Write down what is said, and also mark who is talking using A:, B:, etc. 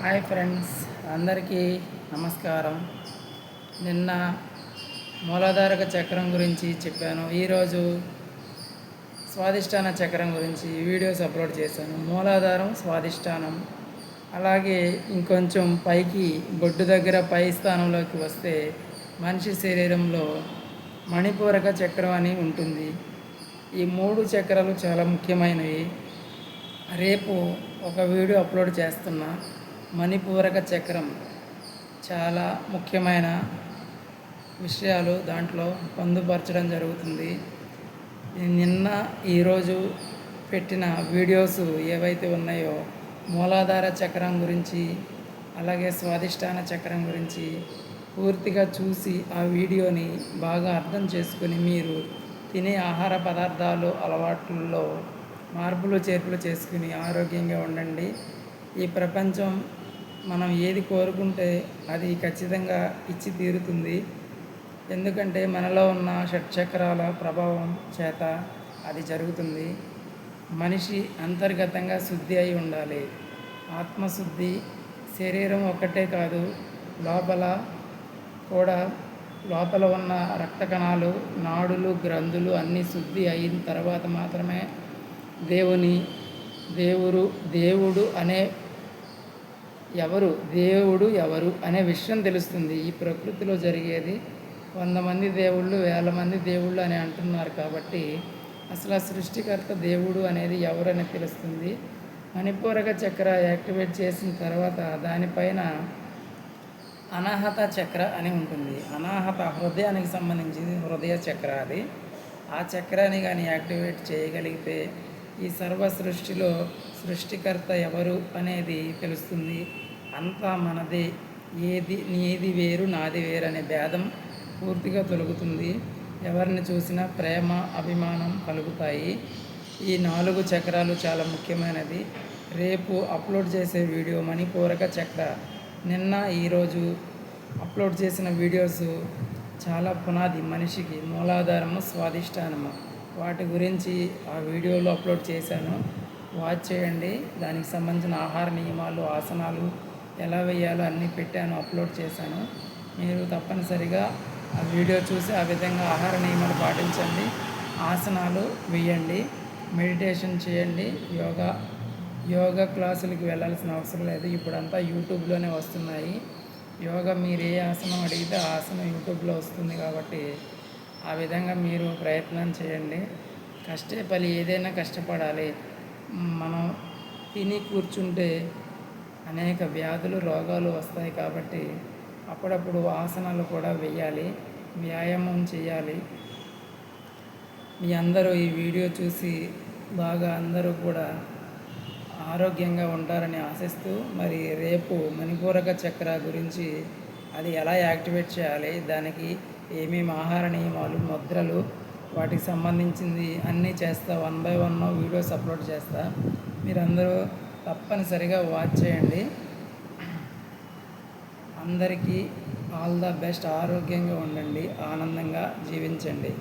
A: Hi friends అందరికీ నమస్కారం. నిన్న మూలాధారక చక్రం గురించి చెప్పాను. ఈరోజు స్వాదిష్టాన చక్రం గురించి వీడియోస్ అప్లోడ్ చేశాను. మూలాధారం స్వాదిష్టానం అలాగే ఇంకొంచెం పైకి బొడ్డు దగ్గర పై స్థానంలోకి వస్తే మనిషి శరీరంలో మణిపూరక చక్రం అని ఉంటుంది. ఈ మూడు చక్రాలు చాలా ముఖ్యమైనవి. రేపు ఒక వీడియో అప్లోడ్ చేస్తున్నా. మణిపూరక చక్రం చాలా ముఖ్యమైన విషయాలు దాంట్లో పొందుపరచడం జరుగుతుంది. నిన్న ఈరోజు పెట్టిన వీడియోస్ ఏవైతే ఉన్నాయో మూలాధార చక్రం గురించి అలాగే స్వాదిష్టాన చక్రం గురించి పూర్తిగా చూసి ఆ వీడియోని బాగా అర్థం చేసుకుని మీరు తినే ఆహార పదార్థాలు అలవాట్లలో మార్పులు చేర్పులు చేసుకుని ఆరోగ్యంగా ఉండండి. ఈ ప్రపంచం మనం ఏది కోరుకుంటే అది ఖచ్చితంగా ఇచ్చి తీరుతుంది. ఎందుకంటే మనలో ఉన్న షట్చక్రాల ప్రభావం చేత అది జరుగుతుంది. మనిషి అంతర్గతంగా శుద్ధి అయి ఉండాలి. ఆత్మశుద్ధి శరీరం ఒక్కటే కాదు లోపల కూడా లోపల ఉన్న రక్త కణాలు నాడులు గ్రంథులు అన్నీ శుద్ధి అయిన తర్వాత మాత్రమే దేవుని దేవుడు దేవుడు అనే ఎవరు? దేవుడు ఎవరు? అనే విషయం తెలుస్తుంది. ఈ ప్రకృతిలో జరిగేది వంద మంది దేవుళ్ళు వేల మంది దేవుళ్ళు అని అంటున్నారు కాబట్టి అసలు ఆ సృష్టికర్త దేవుడు అనేది ఎవరని తెలుస్తుంది? మణిపూరక చక్ర యాక్టివేట్ చేసిన తర్వాత దానిపైన అనాహత చక్ర అని ఉంటుంది. అనాహత హృదయానికి సంబంధించింది హృదయ చక్ర అది. ఆ చక్రాన్ని కానీ యాక్టివేట్ చేయగలిగితే ఈ సర్వ సృష్టిలో సృష్టికర్త ఎవరు అనేది తెలుస్తుంది. అంతా మనదే. ఏది నీది వేరు నాది వేరు అనే భేదం పూర్తిగా తొలగుతుంది. ఎవరిని చూసినా ప్రేమ అభిమానం కలుగుతాయి. ఈ నాలుగు చక్రాలు చాలా ముఖ్యమైనది. రేపు అప్లోడ్ చేసే వీడియో మణిపూరక చక్ర. నిన్న ఈరోజు అప్లోడ్ చేసిన వీడియోస్ చాలా పునాది మనిషికి మూలాధారము స్వాదిష్టానము వాటి గురించి ఆ వీడియోలో అప్లోడ్ చేశాను. వాచ్ చేయండి. దానికి సంబంధించిన ఆహార నియమాలు ఆసనాలు ఎలా వేయాలో అన్నీ పెట్టాను అప్లోడ్ చేశాను. మీరు తప్పనిసరిగా ఆ వీడియో చూసి ఆ విధంగా ఆహార నియమాలు పాటించండి. ఆసనాలు వేయండి. మెడిటేషన్ చేయండి. యోగా యోగా క్లాసులకి వెళ్ళాల్సిన అవసరం లేదు. ఇప్పుడంతా యూట్యూబ్లోనే వస్తున్నాయి. యోగా మీరు ఏ ఆసనం అడిగితే ఆ ఆసనం యూట్యూబ్లో వస్తుంది కాబట్టి ఆ విధంగా మీరు ప్రయత్నం చేయండి. కష్టే పని ఏదైనా కష్టపడాలి. మనం తిని కూర్చుంటే అనేక వ్యాధులు రోగాలు వస్తాయి కాబట్టి అప్పుడప్పుడు ఆసనాలు కూడా వేయాలి. వ్యాయామం చేయాలి. మీ అందరూ ఈ వీడియో చూసి బాగా అందరూ కూడా ఆరోగ్యంగా ఉంటారని ఆశిస్తూ మరి రేపు మణిపూరక చక్ర గురించి అది ఎలా యాక్టివేట్ చేయాలి? దానికి ఏమేమి ఆహార నియమాలు ముద్రలు వాటికి సంబంధించింది అన్నీ చేస్తా. One by one videos upload చేస్తా. మీరందరూ తప్పనిసరిగా వాచ్ చేయండి. అందరికీ ఆల్ ద బెస్ట్. ఆరోగ్యంగా ఉండండి. ఆనందంగా జీవించండి.